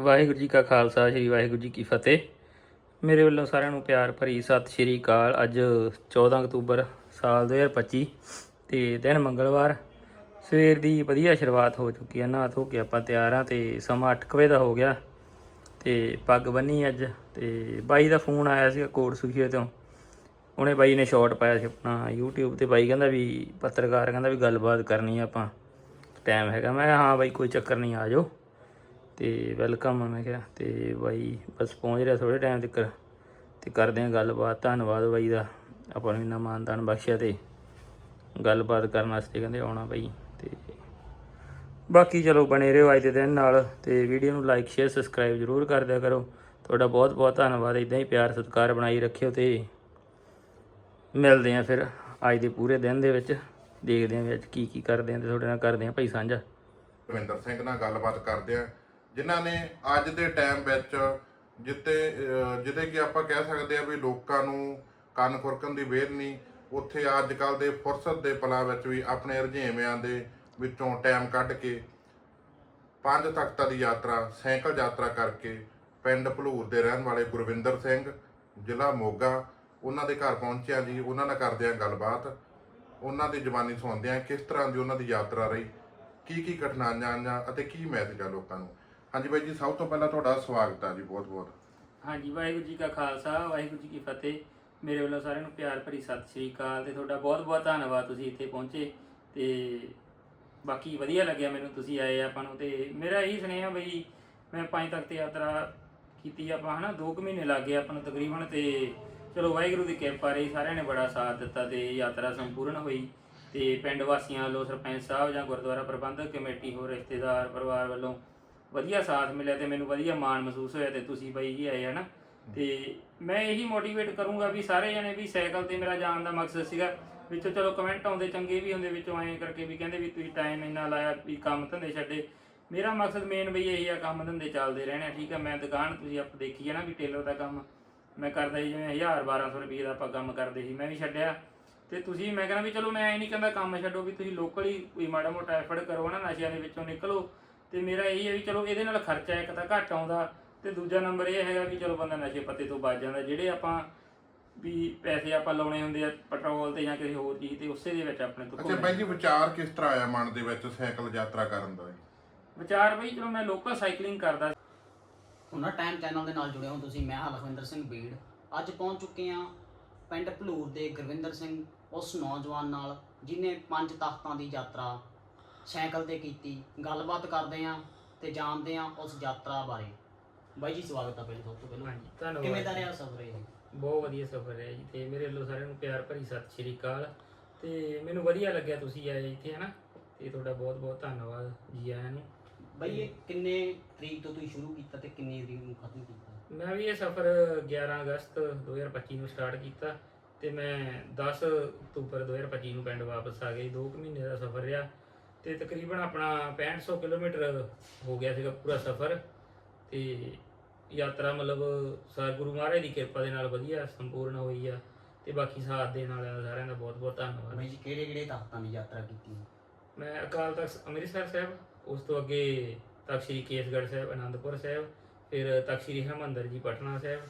ਵਾਹਿਗੁਰੂ ਜੀ ਕਾ ਖਾਲਸਾ, ਸ੍ਰੀ ਵਾਹਿਗੁਰੂ ਜੀ ਕੀ ਫਤਿਹ। ਮੇਰੇ ਵੱਲੋਂ ਸਾਰਿਆਂ ਨੂੰ ਪਿਆਰ ਭਰੀ ਸਤਿ ਸ੍ਰੀ ਅਕਾਲ। ਅੱਜ 14 ਅਕਤੂਬਰ ਸਾਲ 2025 ਤੇ ਦਿਨ ਮੰਗਲਵਾਰ। ਸਵੇਰ ਦੀ ਵਧੀਆ ਸ਼ੁਰੂਆਤ ਹੋ ਚੁੱਕੀ ਹੈ। ਨਹਾ ਧੋ ਕੇ ਆਪਾਂ ਤਿਆਰ ਆ ਤੇ ਸਮਾਂ 8 ਵਜੇ ਦਾ ਹੋ ਗਿਆ ਤੇ ਪੱਗ ਬੰਨੀ ਅੱਜ ਤੇ ਬਾਈ ਦਾ ਫੋਨ ਆਇਆ ਸੀ ਕੋਟ ਸੁਖੀਏ ਤੋਂ। ਉਹਨੇ ਬਾਈ ਨੇ ਸ਼ਾਰਟ ਪਾਇਆ ਸੀ ਆਪਣਾ YouTube ਤੇ। ਬਾਈ ਕਹਿੰਦਾ ਵੀ ਪੱਤਰਕਾਰ ਕਹਿੰਦਾ ਵੀ ਗੱਲਬਾਤ ਕਰਨੀ ਆ ਆਪਾਂ। ਟਾਈਮ ਹੈਗਾ। ਮੈਂ ਕਿਹਾ, ਹਾਂ ਬਾਈ, ਕੋਈ ਚੱਕਰ ਨਹੀਂ, ਆ ਜਾਓ। ਤੇ ਵੈਲਕਮ ਮੈਂ ਕਿਹਾ, ਤੇ ਬਾਈ ਬਸ ਪਹੁੰਚ ਰਿਹਾ ਥੋੜੇ ਟਾਈਮ ਤੱਕ ਤੇ ਕਰਦੇ ਆ ਗੱਲਬਾਤ, ਧੰਨਵਾਦ ਬਾਈ ਦਾ, ਆਪਾਂ ਨੂੰ ਇੰਨਾ ਮਾਨਦਾਨ ਬਖਸ਼ਿਆ ਤੇ ਗੱਲਬਾਤ ਕਰਨ ਵਾਸਤੇ ਕਹਿੰਦੇ ਆਉਣਾ ਬਾਈ, ਤੇ ਬਾਕੀ ਚਲੋ ਬਣੇ ਰਹੋ ਅੱਜ ਦੇ ਦਿਨ ਨਾਲ, ਤੇ ਵੀਡੀਓ ਨੂੰ ਲਾਈਕ ਸ਼ੇਅਰ ਸਬਸਕ੍ਰਾਈਬ ਜਰੂਰ ਕਰ ਦਿਆ ਕਰੋ। ਤੁਹਾਡਾ ਬਹੁਤ ਬਹੁਤ ਧੰਨਵਾਦ ਇਦਾਂ ਹੀ ਪਿਆਰ ਸਤਿਕਾਰ ਬਣਾਈ ਰੱਖਿਓ ਤੇ ਮਿਲਦੇ ਆ ਫਿਰ ਅੱਜ ਦੇ ਪੂਰੇ ਦਿਨ ਦੇ ਵਿੱਚ, ਦੇਖਦੇ ਆ ਵੀ ਅੱਜ ਕੀ ਕੀ ਕਰਦੇ ਆ ਤੇ ਤੁਹਾਡੇ ਨਾਲ ਕਰਦੇ ਆ ਭਾਈ ਸਾਂਝਾ। ਰਵਿੰਦਰ ਸਿੰਘ ਨਾਲ ਗੱਲਬਾਤ ਕਰਦੇ ਆ। ਜਿਨ੍ਹਾਂ ਨੇ ਅੱਜ ਦੇ ਟਾਈਮ ਵਿੱਚ ਜਿੱਤੇ ਅਹ, ਕਿ ਆਪਾਂ ਕਹਿ ਸਕਦੇ ਆ ਵੀ ਲੋਕਾਂ ਨੂੰ ਕੰਨ ਖੁਰਕਣ ਦੀ ਵੇਰ ਨਹੀਂ ਉੱਥੇ ਅੱਜ ਕੱਲ ਦੇ ਫੁਰਸਤ ਦੇ ਪਲਾਂ ਵਿੱਚ ਵੀ ਆਪਣੇ ਰੁਝੇਵਿਆਂ ਦੇ ਵਿੱਚੋਂ ਟਾਈਮ ਕੱਢ ਕੇ ਪੰਜ ਤਖਤਾਂ ਦੀ ਯਾਤਰਾ ਸਾਈਕਲ ਯਾਤਰਾ ਕਰਕੇ ਪਿੰਡ ਭਲੂਰ ਦੇ ਰਹਿਣ ਵਾਲੇ ਗੁਰਵਿੰਦਰ ਸਿੰਘ ਜ਼ਿਲ੍ਹਾ ਮੋਗਾ ਉਹਨਾਂ ਦੇ ਘਰ ਪਹੁੰਚਿਆ ਜੀ ਉਹਨਾਂ ਨਾਲ ਕਰਦੇ ਆ ਗੱਲਬਾਤ। ਉਹਨਾਂ ਦੀ ਜ਼ੁਬਾਨੀ ਸੁਣਦੇ ਆ ਕਿਸ ਤਰ੍ਹਾਂ ਦੀ ਉਹਨਾਂ ਦੀ ਯਾਤਰਾ ਰਹੀ ਕੀ ਕੀ ਕਠਿਨਾਈਆਂ ਆਈਆਂ ਅਤੇ ਕੀ ਮੈਸੇਜ ਆ ਲੋਕਾਂ ਨੂੰ? ਹਾਂਜੀ ਬਾਈ ਜੀ, ਸਭ ਤੋਂ ਪਹਿਲਾਂ ਤੁਹਾਡਾ ਸਵਾਗਤ ਹੈ ਜੀ ਬਹੁਤ ਬਹੁਤ। ਹਾਂਜੀ, ਵਾਹਿਗੁਰੂ ਜੀ ਕਾ ਖਾਲਸਾ, ਵਾਹਿਗੁਰੂ ਜੀ ਕੀ ਫਤਿਹ। ਮੇਰੇ ਵੱਲੋਂ ਸਾਰਿਆਂ ਨੂੰ ਪਿਆਰ ਭਰੀ ਸਤਿ ਸ੍ਰੀ ਅਕਾਲ ਤੇ ਤੁਹਾਡਾ ਬਹੁਤ ਬਹੁਤ ਧੰਨਵਾਦ ਤੁਸੀਂ ਇੱਥੇ ਪਹੁੰਚੇ ਤੇ ਬਾਕੀ ਵਧੀਆ ਲੱਗਿਆ ਮੈਨੂੰ ਤੁਸੀਂ ਆਏ ਆਪਾਂ ਨੂੰ ਤੇ ਮੇਰਾ ਇਹੀ ਸੁਨੇਹਾ ਬਈ ਮੈਂ ਪੰਜ ਤੱਕ ਤੇ ਯਾਤਰਾ ਕੀਤੀ ਆਪਾਂ ਹਨਾ 2 ਕੁ ਮਹੀਨੇ ਲੱਗ ਗਏ ਆਪਾਂ ਨੂੰ ਤਕਰੀਬਨ ਤੇ ਚਲੋ ਵਾਹਿਗੁਰੂ ਦੀ ਕਿਰਪਾ ਰਹੀ, ਸਾਰਿਆਂ ਨੇ ਬੜਾ ਸਾਥ ਦਿੱਤਾ ਤੇ ਯਾਤਰਾ ਸੰਪੂਰਨ ਹੋਈ ਤੇ ਪਿੰਡ ਵਾਸੀਆਂ ਵੱਲੋਂ ਸਰਪੰਚ ਸਾਹਿਬ ਜਾਂ ਗੁਰਦੁਆਰਾ ਪ੍ਰਬੰਧਕ ਕਮੇਟੀ ਹੋਰ ਰਿਸ਼ਤੇਦਾਰ ਪਰਿਵਾਰ ਵੱਲੋਂ ਵਧੀਆ ਸਾਥ ਮਿਲਿਆ ਤੇ ਮੈਨੂੰ ਵਧੀਆ ਮਾਣ ਮਹਿਸੂਸ ਹੋਇਆ ਤੇ ਤੁਸੀਂ ਬਾਈ ਜੀ ਆਏ ਹਨਾ। ਤੇ ਮੈਂ ਇਹੀ ਮੋਟੀਵੇਟ ਕਰੂੰਗਾ ਵੀ ਸਾਰੇ ਜਣੇ ਵੀ ਸਾਈਕਲ ਤੇ ਮੇਰਾ ਜਾਣ ਦਾ ਮਕਸਦ ਸੀਗਾ। ਵਿੱਚੋਂ ਚਲੋ ਕਮੈਂਟ ਆਉਂਦੇ, ਚੰਗੇ ਵੀ ਹੁੰਦੇ, ਵਿੱਚੋਂ ਐਂ ਕਰਕੇ ਵੀ ਕਹਿੰਦੇ ਵੀ ਤੁਸੀਂ ਟਾਈਮ ਇੰਨਾ ਲਾਇਆ ਵੀ ਕੰਮ ਧੰਦੇ ਛੱਡੇ। ਮੇਰਾ ਮਕਸਦ ਮੇਨ ਬਈ ਇਹੀ ਆ, ਕੰਮ ਧੰਦੇ ਚੱਲਦੇ ਰਹਿਣਾ, ਠੀਕ ਆ। ਮੈਂ ਦੁਕਾਨ ਤੁਸੀਂ ਆਪ ਦੇਖੀ ਹੈ ਨਾ ਵੀ ਟੇਲਰ ਦਾ ਕੰਮ। ਮੈਂ ਕਰਦਾ ਸੀ ਜਿਵੇਂ 1000 1200 ਰੁਪਏ ਦਾ ਆਪਾਂ ਕੰਮ ਕਰਦੇ ਸੀ, ਮੈਂ ਵੀ ਛੱਡਿਆ। ਤੇ ਤੁਸੀਂ, ਮੈਂ ਕਹਿੰਦਾ ਵੀ ਚਲੋ ਮੈਂ ਇਹ ਨਹੀਂ ਕਹਿੰਦਾ ਕੰਮ ਛੱਡੋ ਵੀ ਤੁਸੀਂ ਲੋਕਲ ਹੀ ਕੋਈ ਮਾੜਾ ਮੋਟਾ ਐਫਰਟ ਕਰੋ ਨਾ ਨਸ਼ਿਆਂ ਦੇ ਵਿੱਚੋਂ ਨਿਕਲੋ। ਤੇ ਮੇਰਾ ਇਹੀ ਹੈ ਵੀ ਚਲੋ ਇਹਦੇ ਨਾਲ ਖਰਚਾ ਇੱਕ ਤਾਂ ਘੱਟ ਆਉਂਦਾ ਤੇ ਦੂਜਾ ਨੰਬਰ ਇਹ ਹੈਗਾ ਵੀ ਚਲੋ ਬੰਦਾ ਨਸ਼ੇ ਪੱਤੇ ਤੋਂ ਬਚ ਜਾਂਦਾ ਜਿਹੜੇ ਆਪਾਂ ਵੀ ਪੈਸੇ ਆਪਾਂ ਲਾਉਣੇ ਹੁੰਦੇ ਆ ਪੈਟਰੋਲ ਤੇ ਜਾਂ ਕਿਸੇ ਹੋਰ ਚੀਜ਼ ਤੇ ਉਸੇ ਦੇ ਵਿੱਚ ਆਪਣੇ ਤੋਂ ਅੱਛਾ। ਬਾਈ ਜੀ ਵਿਚਾਰ ਕਿਸ ਤਰ੍ਹਾਂ ਆਇਆ ਮਨ ਦੇ ਵਿੱਚ ਸਾਈਕਲ ਯਾਤਰਾ ਕਰਨ ਦਾ ਵਿਚਾਰ ਬਈ ਚਲੋ ਮੈਂ ਲੋਕਲ ਸਾਈਕਲਿੰਗ ਕਰਦਾ ਉਹਨਾਂ ਟਾਈਮ ਚੈਨਲ ਦੇ ਨਾਲ ਜੁੜੇ ਹੋ ਤੁਸੀਂ ਮੈਂ ਹਾਂ ਲਖਵਿੰਦਰ ਸਿੰਘ ਬੀੜ ਅੱਜ ਪਹੁੰਚ ਚੁੱਕੇ ਹਾਂ ਪਿੰਡ ਭਲੂਰ ਦੇ ਗੁਰਵਿੰਦਰ ਸਿੰਘ ਉਸ ਨੌਜਵਾਨ ਨਾਲ ਜਿਨੇ ਪੰਜ ਤਖਤਾਂ ਦੀ ਯਾਤਰਾ ਸਾਈਕਲ ਤੇ ਕੀਤੀ ਗੱਲਬਾਤ ਕਰਦੇ ਹਾਂ ਤੇ ਜਾਣਦੇ ਹਾਂ ਉਸ ਯਾਤਰਾ ਬਾਰੇ। ਬਾਈ ਜੀ ਸਵਾਗਤ ਹੈ ਪਹਿਲੇ ਸਭ ਤੋਂ ਪਹਿਲਾਂ। ਹਾਂਜੀ ਧੰਨਵਾਦ ਕਿਵੇਂ ਦਾ ਰਿਹਾ ਸਫ਼ਰ ਇਹ ਬਹੁਤ ਵਧੀਆ ਸਫ਼ਰ ਹੈ ਜੀ ਤੇ ਮੇਰੇ ਵੱਲੋਂ ਸਾਰਿਆਂ ਨੂੰ ਪਿਆਰ ਭਰੀ ਸਤਿ ਸ਼੍ਰੀ ਅਕਾਲ। ਤੇ ਮੈਨੂੰ ਵਧੀਆ ਲੱਗਿਆ ਤੁਸੀਂ ਆਏ ਇੱਥੇ ਹਨਾ? ਤੇ ਤੁਹਾਡਾ ਬਹੁਤ ਬਹੁਤ ਧੰਨਵਾਦ ਜੀ ਆਇਆਂ ਨੂੰ। ਬਾਈ ਇਹ ਕਿੰਨੇ ਤਰੀਕ ਤੋਂ ਤੁਸੀਂ ਸ਼ੁਰੂ ਕੀਤਾ ਤੇ ਕਿੰਨੀ ਤਰੀਕ ਨੂੰ ਖਤਮ ਕੀਤਾ? ਮੈਂ ਵੀ ਇਹ ਸਫ਼ਰ 11 ਅਗਸਤ 2025 ਨੂੰ ਸਟਾਰਟ ਕੀਤਾ ਤੇ ਮੈਂ 10 ਅਕਤੂਬਰ 2025 ਨੂੰ ਪਿੰਡ ਵਾਪਸ ਆ ਗਈ 2 ਮਹੀਨੇ ਦਾ ਸਫ਼ਰ ਰਿਹਾ। ਤੇ ਤਕਰੀਬਨ ਆਪਣਾ 6500 ਕਿਲੋਮੀਟਰ ਹੋ ਗਿਆ ਸੀਗਾ ਪੂਰਾ ਸਫ਼ਰ ਤੇ ਯਾਤਰਾ ਮਤਲਬ ਸਾ ਗੁਰੂ ਮਹਾਰਾਜ ਦੀ ਕਿਰਪਾ ਦੇ ਨਾਲ ਵਧੀਆ ਸੰਪੂਰਨ ਹੋਈ ਆ ਤੇ ਬਾਕੀ ਸਾਥ ਦੇਣ ਵਾਲਿਆਂ ਸਾਰਿਆਂ ਦਾ ਬਹੁਤ ਬਹੁਤ ਧੰਨਵਾਦ। ਬਾਈ ਜੀ ਕਿਹੜੇ ਕਿਹੜੇ ਤਖਤਾਂ ਦੀ ਯਾਤਰਾ ਕੀਤੀ? ਮੈਂ ਅਕਾਲ ਤਖਤ ਅੰਮ੍ਰਿਤਸਰ ਸਾਹਿਬ ਉਸ ਤੋਂ ਅੱਗੇ ਤਖਤ ਸ੍ਰੀ ਕੇਸਗੜ੍ਹ ਸਾਹਿਬ ਆਨੰਦਪੁਰ ਸਾਹਿਬ ਫਿਰ ਤਖਤ ਸ੍ਰੀ ਹਰਿਮੰਦਰ ਜੀ ਪਟਨਾ ਸਾਹਿਬ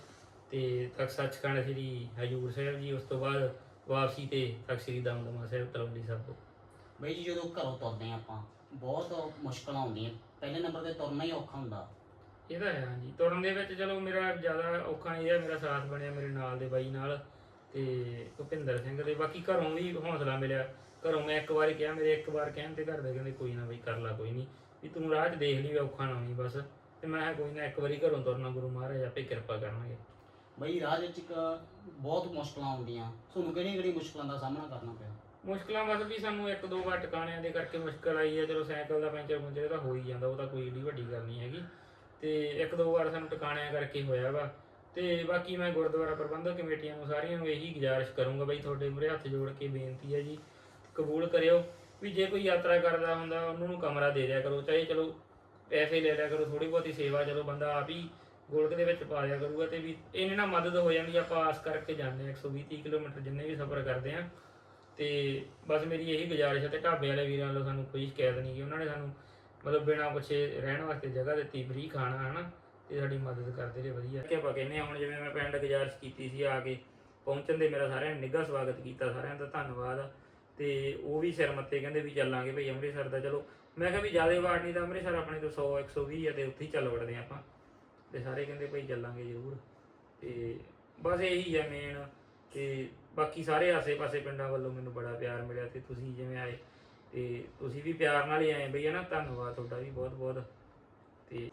ਤੇ ਤਖਤ ਸੱਚਖੰਡ ਸ੍ਰੀ ਹਜੂਰ ਸਾਹਿਬ ਜੀ ਉਸ ਤੋਂ ਬਾਅਦ ਵਾਪਸੀ ਤੇ ਤਖਤ ਸ੍ਰੀ ਦਮਦਮਾ ਸਾਹਿਬ ਤਲਵੰਡੀ ਸਾਹਿਬ ਬਾਈ ਜੀ ਜਦੋਂ ਘਰੋਂ ਤੁਰਦੇ ਹਾਂ ਆਪਾਂ ਬਹੁਤ ਮੁਸ਼ਕਲਾਂ ਆਉਂਦੀਆਂ। ਪਹਿਲੇ ਨੰਬਰ ਤੇ ਤੁਰਨਾ ਹੀ ਔਖਾ ਹੁੰਦਾ। ਇਹਦਾ ਹੈ ਹਾਂਜੀ। ਤੁਰਨ ਦੇ ਵਿੱਚ ਚਲੋ ਮੇਰਾ ਜ਼ਿਆਦਾ ਔਖਾ ਨਹੀਂ ਰਿਹਾ ਮੇਰਾ ਸਾਥ ਬਣਿਆ ਮੇਰੇ ਨਾਲ ਦੇ ਬਾਈ ਨਾਲ ਤੇ ਭੁਪਿੰਦਰ ਸਿੰਘ ਦੇ। ਬਾਕੀ ਘਰੋਂ ਵੀ ਹੌਸਲਾ ਮਿਲਿਆ। ਘਰੋਂ ਮੈਂ ਇੱਕ ਵਾਰੀ ਕਿਹਾ ਮੇਰੇ ਇੱਕ ਵਾਰ ਕਹਿਣ ਤੇ ਘਰ ਦੇ ਕਹਿੰਦੇ ਕੋਈ ਨਾ ਬਈ ਕਰ ਲਾ ਕੋਈ ਨਹੀਂ। ਵੀ ਤੂੰ ਰਾਹ 'ਚ ਦੇਖ ਲਈ ਔਖਾ ਨਾ ਹੋਈ ਬਸ। ਤੇ ਮੈਂ ਕਿਹਾ ਕੋਈ ਨਾ ਇੱਕ ਵਾਰੀ ਘਰੋਂ ਤੁਰਨਾ ਗੁਰੂ ਮਹਾਰਾਜ ਆਪੇ ਕਿਰਪਾ ਕਰਨਗੇ। ਬਈ ਰਾਹ ਵਿੱਚ ਇੱਕ ਬਹੁਤ ਮੁਸ਼ਕਲਾਂ ਆਉਂਦੀਆਂ। ਤੁਹਾਨੂੰ ਕਿਹੜੀ ਕਿਹੜੀ ਮੁਸ਼ਕਲਾਂ ਦਾ ਸਾਹਮਣਾ ਕਰਨਾ ਪਿਆ? ਮੁਸ਼ਕਲਾਂ ਬਸ ਵੀ ਸਾਨੂੰ ਇੱਕ ਦੋ ਵਾਰ ਟਿਕਾਣਿਆਂ ਦੇ ਕਰਕੇ ਮੁਸ਼ਕਲ ਆਈ ਹੈ, ਚਲੋ ਸਾਈਕਲ ਦਾ ਪੈਂਚਰ ਪੁੰਚਰ ਤਾਂ ਹੋ ਹੀ ਜਾਂਦਾ, ਉਹ ਤਾਂ ਕੋਈ ਏਡੀ ਵੱਡੀ ਗੱਲ ਨਹੀਂ ਹੈਗੀ। ਤੇ ਇੱਕ ਦੋ ਵਾਰ ਸਾਨੂੰ ਟਿਕਾਣਿਆਂ ਕਰਕੇ ਹੋਇਆ ਵਾ। ਤੇ ਬਾਕੀ ਮੈਂ ਗੁਰਦੁਆਰਾ ਪ੍ਰਬੰਧਕ ਕਮੇਟੀਆਂ ਨੂੰ ਸਾਰੀਆਂ ਨੂੰ ਇਹੀ ਗੁਜ਼ਾਰਿਸ਼ ਕਰੂੰਗਾ ਬਈ ਤੁਹਾਡੇ ਮੂਹਰੇ ਹੱਥ ਜੋੜ ਕੇ ਬੇਨਤੀ ਹੈ ਜੀ, ਕਬੂਲ ਕਰਿਓ ਵੀ ਜੇ ਕੋਈ ਯਾਤਰਾ ਕਰਦਾ ਹੁੰਦਾ, ਉਹਨਾਂ ਨੂੰ ਕਮਰਾ ਦੇ ਦਿਆ ਕਰੋ, ਚਾਹੇ ਚਲੋ ਪੈਸੇ ਲੈ ਲਿਆ ਕਰੋ ਥੋੜੀ ਬਹੁਤੀ ਸੇਵਾ ਚਲੋ ਬੰਦਾ ਆਪ ਹੀ ਗੋਲਕ ਦੇ ਵਿੱਚ ਪਾ ਦਿਆ ਕਰੂਗਾ ਤੇ ਵੀ ਇਹਨੇ ਨਾਲ ਮਦਦ ਹੋ ਜਾਂਦੀ, ਆਪਾਂ ਆਸ ਕਰਕੇ ਜਾਂਦੇ ਹਾਂ 120 30 ਕਿਲੋਮੀਟਰ ਜਿੰਨੇ ਵੀ ਸਫ਼ਰ ਕਰਦੇ ਆ ਤੇ ਬਸ ਮੇਰੀ ਇਹੀ ਗੁਜ਼ਾਰਿਸ਼ ਹੈ ਤੇ ਢਾਬੇ ਵਾਲੇ ਵੀਰਾਂ ਵੱਲੋਂ ਸਾਨੂੰ ਕੋਈ ਸ਼ਿਕਾਇਤ ਨਹੀਂ ਗੀ ਉਹਨਾਂ ਨੇ ਸਾਨੂੰ ਮਤਲਬ ਬਿਨਾਂ ਪੁੱਛੇ ਰਹਿਣ ਵਾਸਤੇ ਜਗ੍ਹਾ ਦਿੱਤੀ ਫ੍ਰੀ ਖਾਣਾ, ਹਨਾ, ਤੇ ਸਾਡੀ ਮਦਦ ਕਰਦੇ ਰਹੇ ਵਧੀਆ। ਕਿ ਆਪਾਂ ਕਹਿੰਦੇ ਹਾਂ, ਹੁਣ ਜਿਵੇਂ ਮੈਂ ਪਿੰਡ ਗੁਜ਼ਾਰਿਸ਼ ਕੀਤੀ ਸੀ ਆ ਕੇ, ਪਹੁੰਚਣ ਦੇ ਮੇਰਾ ਸਾਰਿਆਂ ਨੇ ਨਿੱਘਾ ਸਵਾਗਤ ਕੀਤਾ, ਸਾਰਿਆਂ ਦਾ ਧੰਨਵਾਦ ਆ। ਤੇ ਉਹ ਵੀ ਸਿਰ ਮੱਤੇ ਕਹਿੰਦੇ ਵੀ ਚੱਲਾਂਗੇ ਭਈ ਅੰਮ੍ਰਿਤਸਰ ਦਾ, ਚਲੋ। ਮੈਂ ਕਿਹਾ ਵੀ ਜ਼ਿਆਦਾ ਵਾਰ ਨਹੀਂ ਤਾਂ ਅੰਮ੍ਰਿਤਸਰ ਆਪਣੇ ਤੋਂ 100 120 ਆ ਤੇ ਉੱਥੇ ਹੀ ਚੱਲ ਵੜਦੇ ਆਪਾਂ। ਤੇ ਸਾਰੇ ਕਹਿੰਦੇ ਭਈ ਚੱਲਾਂਗੇ ਜ਼ਰੂਰ। ਤੇ ਬਸ ਇਹੀ ਹੈ ਮੇਨ ਤੇ ਬਾਕੀ ਸਾਰੇ ਆਸੇ-ਪਾਸੇ ਪਿੰਡਾਂ ਵੱਲੋਂ ਮੈਨੂੰ ਬੜਾ ਪਿਆਰ ਮਿਲਿਆ ਤੇ ਤੁਸੀਂ ਜਿਵੇਂ ਆਏ ਤੇ ਤੁਸੀਂ ਵੀ ਪਿਆਰ ਨਾਲ ਹੀ ਆਏ ਬਈ, ਹਨਾ? ਧੰਨਵਾਦ ਤੁਹਾਡਾ ਵੀ ਬਹੁਤ-ਬਹੁਤ। ਤੇ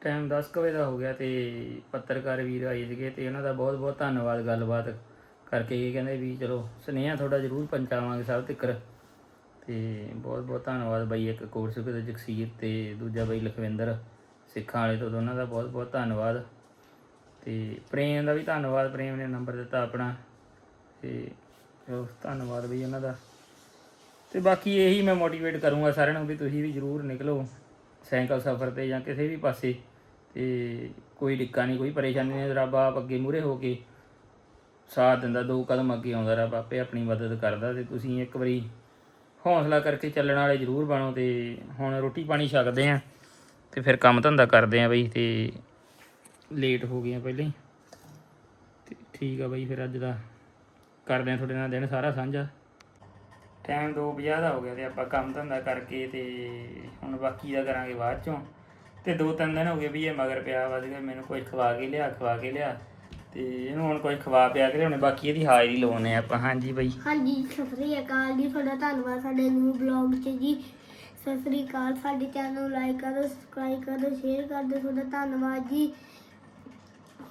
ਟਾਈਮ 10 ਕੁ ਵਜੇ ਦਾ ਹੋ ਗਿਆ ਤੇ ਪੱਤਰਕਾਰ ਵੀਰ ਆਏ ਸੀਗੇ ਤੇ ਉਹਨਾਂ ਦਾ ਬਹੁਤ-ਬਹੁਤ ਧੰਨਵਾਦ ਗੱਲਬਾਤ ਕਰਕੇ ਇਹ ਕਹਿੰਦੇ ਵੀ ਚਲੋ ਸੁਨੇਹਾ ਤੁਹਾਡਾ ਜ਼ਰੂਰ ਪਹੁੰਚਾਵਾਂਗੇ ਸਭ ਤੱਕ ਤੇ ਬਹੁਤ-ਬਹੁਤ ਧੰਨਵਾਦ ਬਾਈ, ਇੱਕ ਕੋਰਸ ਤੇ ਜਗਸੀਰ ਤੇ ਦੂਜਾ ਬਾਈ ਲਖਵਿੰਦਰ ਸਿੱਖਾਂ ਵਾਲੇ ਤੋਂ, ਦੋਨਾਂ ਦਾ ਬਹੁਤ-ਬਹੁਤ ਧੰਨਵਾਦ। ਤੇ ਪ੍ਰੇਮ ਦਾ ਵੀ ਧੰਨਵਾਦ, ਪ੍ਰੇਮ ਨੇ ਨੰਬਰ ਦਿੱਤਾ ਆਪਣਾ। ਤੇ ਧੰਨਵਾਦ ਬਈ ਉਹਨਾਂ ਦਾ। ਤੇ ਬਾਕੀ ਇਹੀ ਮੈਂ ਮੋਟੀਵੇਟ ਕਰੂੰਗਾ ਸਾਰਿਆਂ ਨੂੰ ਵੀ ਤੁਸੀਂ ਵੀ ਜ਼ਰੂਰ ਨਿਕਲੋ ਸਾਈਕਲ ਸਫ਼ਰ ਤੇ ਜਾਂ ਕਿਸੇ ਵੀ ਪਾਸੇ। ਤੇ ਕੋਈ ਡਿੱਕਾ ਨਹੀਂ, ਕੋਈ ਪਰੇਸ਼ਾਨੀ ਨਹੀਂ, ਰੱਬ ਆਪ ਅੱਗੇ ਮੂਰੇ ਹੋ ਕੇ ਸਾਥ ਦਿੰਦਾ, ਦੋ ਕਦਮ ਅੱਗੇ ਆਉਂਦਾ, ਰੱਬ ਆਪੇ ਆਪਣੀ ਮਦਦ ਕਰਦਾ ਤੇ ਤੁਸੀਂ ਇੱਕ ਵਾਰੀ ਹੌਸਲਾ ਕਰਕੇ ਚੱਲਣ ਵਾਲੇ ਜ਼ਰੂਰ ਬਣੋ ਤੇ ਹੁਣ ਰੋਟੀ ਪਾਣੀ ਛਕਦੇ ਆ ਤੇ ਫਿਰ ਕੰਮ ਧੰਦਾ ਕਰਦੇ ਆ ਬਈ ਤੇ ਲੇਟ ਹੋ ਗਏ ਆ ਪਹਿਲੇ ਹੀ। ਤੇ ਠੀਕ ਆ ਬਈ ਫਿਰ ਅੱਜ ਦਾ। ਕਰਦੇ ਆ ਤੁਹਾਡੇ ਨਾਲ ਦਿਨ ਸਾਰਾ ਸਾਂਝਾ। ਟਾਈਮ 2:50 ਦਾ ਹੋ ਗਿਆ ਤੇ ਆਪਾਂ ਕੰਮ ਧੰਦਾ ਕਰਕੇ ਤੇ ਹੁਣ ਬਾਕੀ ਦਾ ਕਰਾਂਗੇ ਬਾਅਦ ਚੋਂ। ਤੇ ਦੋ ਤਿੰਨ ਦਿਨ ਹੋ ਗਏ ਵੀ ਇਹ ਮਗਰ ਪਿਆ ਵਾ ਸੀਗਾ ਮੈਨੂੰ ਕੁਝ ਖਵਾ ਕੇ ਲਿਆ ਖਵਾ ਕੇ ਲਿਆ। ਤੇ ਇਹਨੂੰ ਹੁਣ ਕੁਝ ਖਵਾ ਪਿਆ ਕੇ ਲਿਆਉਣੇ ਬਾਕੀ ਇਹਦੀ ਹਾਜ਼ਰੀ ਲਵਾਉਣੇ ਆਪਾਂ। ਹਾਂਜੀ ਬਈ। ਹਾਂਜੀ ਸਤਿ ਸ੍ਰੀ ਅਕਾਲ ਜੀ ਤੁਹਾਡਾ ਧੰਨਵਾਦ ਸਾਡੇ ਨਿਊ ਬਲੌਗ 'ਚ ਜੀ। ਸਤਿ ਸ੍ਰੀ ਅਕਾਲ ਸਾਡੇ ਚੈਨਲ ਨੂੰ ਲਾਈਕ ਕਰੋ ਸਬਸਕ੍ਰਾਈਬ ਕਰੋ ਸ਼ੇਅਰ ਕਰ ਦਿਓ ਤੁਹਾਡਾ ਧੰਨਵਾਦ ਜੀ।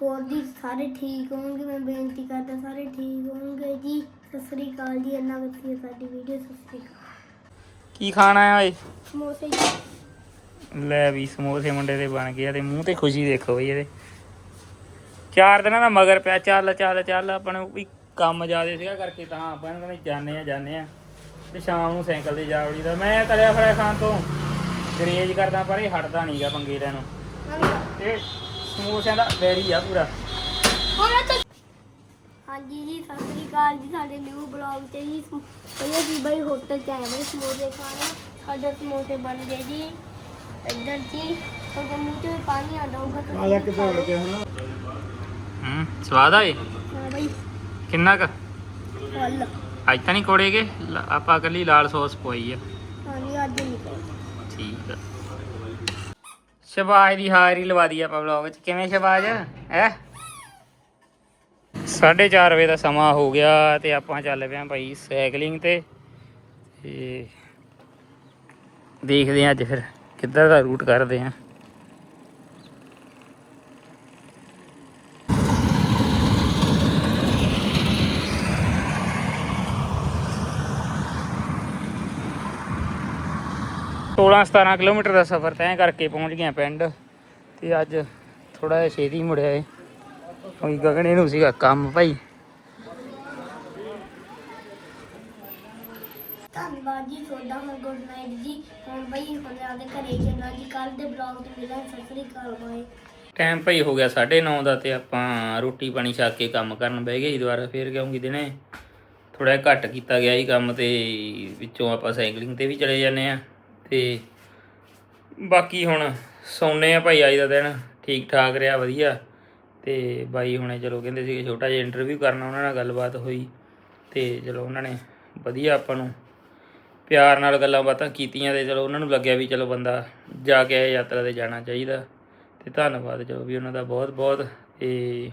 ਹੋਰ ਜੀ ਸਾਰੇ ਠੀਕ ਹੋਣਗੇ? ਮੈਂ ਬੇਨਤੀ ਕਰਦਾ ਸਾਰੇ ਠੀਕ ਹੋਣਗੇ ਜੀ। ਸਤਿ ਸ੍ਰੀ ਅਕਾਲ ਜੀ ਇੰਨਾ ਵਧੀਆ ਸਾਡੀ ਵੀਡੀਓ ਸਤਿ ਸ੍ਰੀ ਅਕਾਲ। ਕੀ ਖਾਣਾ ਆ ਓਏ? ਸਮੋਸੇ ਜੀ। ਲੈ ਵੀ ਸਮੋਸੇ ਮੁੰਡੇ ਦੇ ਬਣ ਗਏ ਆ ਤੇ ਮੂੰਹ ਤੇ ਖੁਸ਼ੀ ਦੇਖੋ ਬਈ ਇਹਦੇ। ਚਾਰ ਦਿਨਾਂ ਦਾ ਮਗਰ ਪਿਆ ਚੱਲ ਚੱਲ ਚੱਲ ਆਪਾਂ ਨੂੰ ਵੀ ਕੰਮ ਜ਼ਿਆਦੇ ਸੀਗਾ ਕਰਕੇ ਤਾਂ ਆਪਾਂ ਨੂੰ ਕਹਿੰਦੇ ਜਾਣੇ ਆ ਜਾਣੇ ਆ। ਤੇ ਸ਼ਾਮ ਨੂੰ ਸਾਈਕਲ ਤੇ ਜਾ ਵੜੀਦਾ। ਮੈਂ ਤਲਿਆ ਫੜਿਆ ਖਾਣ ਤੋਂ। ਗਰੇਜ ਕਰਦਾ ਪਰ ਇਹ ਹਟਦਾ ਨਹੀਂਗਾ ਪੰਗੇ ਲੈਣ। ਤੇ ਸਮੋਸਿਆਂ ਦਾ ਵੈਰੀ ਆ ਪੂਰਾ। ਹਾਂਜੀ ਜੀ ਸਤਿ ਸ੍ਰੀ ਅਕਾਲ ਜੀ ਸਾਡੇ ਨਿਊ ਬਲੌਗ 'ਚ ਜੀ। ਪਹਿਲਾਂ ਜੀ ਬਈ ਹੋਟਲ 'ਚ ਆਏ ਬਈ ਸਮੋਸੇ ਖਾਣੇ। ਸਾਡੇ ਸਮੋਸੇ ਬਣ ਗਏ ਜੀ। ਇੱਧਰ ਜੀ ਤੁਹਾਡੇ ਮੂੰਹ ਵੀ ਪਾਣੀ ਆਉਂਦਾ ਹੋਊਗਾ ਆਇਆ ਕਿੱਦਾਂ ਹੋ ਗਿਆ ਹੂੰ ਸਵਾਦ ਆਏ ਹਾਂ ਬਈ। ਕਿੰਨਾ ਕ? ਫੁੱਲ। ਅੱਜ ਤਾਂ ਨਹੀਂ ਕੋੜੇਗੇ ਲ- ਆਪਾਂ ਕੱਲੀ ਲਾਲ ਸੌਸ ਪਵਾਈ ਆ। ਹਾਂਜੀ ਅੱਜ ਨਿਕਲ ਠੀਕ ਆ। ਸ਼ਬਾਜ ਦੀ ਹਾਜ਼ਰੀ ਲਵਾ ਦੀ ਆਪਾਂ ਵਲੌਗ ਚ। ਕਿਵੇਂ ਸ਼ਬਾਜ? ਹੈ? 4:30 ਵਜੇ ਦਾ ਸਮਾਂ ਹੋ ਗਿਆ ਤੇ ਆਪਾਂ ਚੱਲ ਪਏ ਆਂ ਭਾਈ ਸਾਈਕਲਿੰਗ ਤੇ। ਤੇ ਦੇਖਦੇ ਆਂ ਅੱਜ ਫਿਰ ਕਿੱਧਰ ਦਾ ਰੂਟ ਕਰਦੇ ਆਂ। ਸੋਲਾਂ 17 ਕਿਲੋਮੀਟਰ ਦਾ ਸਫ਼ਰ ਤੈਅ ਕਰਕੇ ਪਹੁੰਚ ਗਏ ਆਂ ਪਿੰਡ ਤੇ ਅੱਜ ਥੋੜਾ ਜਿਹਾ ਛੇਤੀ ਮੁੜਿਆ ਏ। ਕੋਈ ਗਗਨੇ ਨੂੰ ਸੀਗਾ ਕੰਮ ਭਾਈ। ਧੰਨਵਾਦ ਜੀ ਤੁਹਾਡਾ ਹੁਣ ਗੁੱਡ ਨਾਈਟ ਜੀ। ਹੁਣ ਬਈ ਹੁਣ ਆਦੇ ਘਰੇ ਚੱਲਣਾ ਜੀ ਕੱਲ ਦੇ ਬਲੌਗ ਤੇ ਮਿਲਾਂ ਸਤਿ ਸ੍ਰੀ ਅਕਾਲ ਬਾਏ ਟਾਈਮ ਭਾਈ ਹੋ ਗਿਆ 9:30 ਦਾ ਤੇ ਆਪਾਂ ਰੋਟੀ ਪਾਣੀ ਛਕ ਕੇ ਕੰਮ ਕਰਨ ਬਹਿ ਗਏ ਸੀ ਦੁਬਾਰਾ ਫੇਰ ਕਿਉਂਕਿ ਦਿਨੇ ਥੋੜਾ ਜਿਹਾ ਘੱਟ ਕੀਤਾ ਗਿਆ ਸੀ ਕੰਮ ਤੇ ਵਿੱਚੋਂ ਆਪਾਂ ਸਾਈਕਲਿੰਗ ਤੇ ਵੀ ਚਲੇ ਜਾਂਦੇ ਆ ਤੇ ਬਾਕੀ ਹੁਣ ਸੌਂਨੇ ਆ ਭਾਈ ਅੱਜ ਦਾ ਦਿਨ। ਠੀਕ ਠਾਕ ਰਿਹਾ, ਵਧੀਆ। ਤੇ ਬਾਈ ਹੁਣੇ ਚਲੋ ਕਹਿੰਦੇ ਸੀਗੇ ਛੋਟਾ ਜਿਹਾ ਇੰਟਰਵਿਊ ਕਰਨਾ, ਉਹਨਾਂ ਨਾਲ ਗੱਲਬਾਤ ਹੋਈ। ਤੇ ਚਲੋ ਉਹਨਾਂ ਨੇ ਵਧੀਆ ਆਪਾਂ ਨੂੰ ਪਿਆਰ ਨਾਲ ਗੱਲਾਂ ਬਾਤਾਂ ਕੀਤੀਆਂ ਤੇ ਚਲੋ ਉਹਨਾਂ ਨੂੰ ਲੱਗਿਆ ਵੀ ਚਲੋ ਬੰਦਾ ਜਾ ਕੇ ਇਹ ਯਾਤਰਾ ਤੇ ਜਾਣਾ ਚਾਹੀਦਾ। ਤੇ ਧੰਨਵਾਦ ਚਲੋ ਵੀ ਉਹਨਾਂ ਦਾ ਬਹੁਤ ਬਹੁਤ। ਤੇ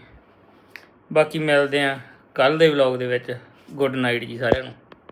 ਬਾਕੀ ਮਿਲਦੇ ਆ ਕੱਲ ਦੇ ਵਲੌਗ ਦੇ ਵਿੱਚ। ਗੁੱਡ ਨਾਈਟ ਜੀ ਸਾਰਿਆਂ ਨੂੰ।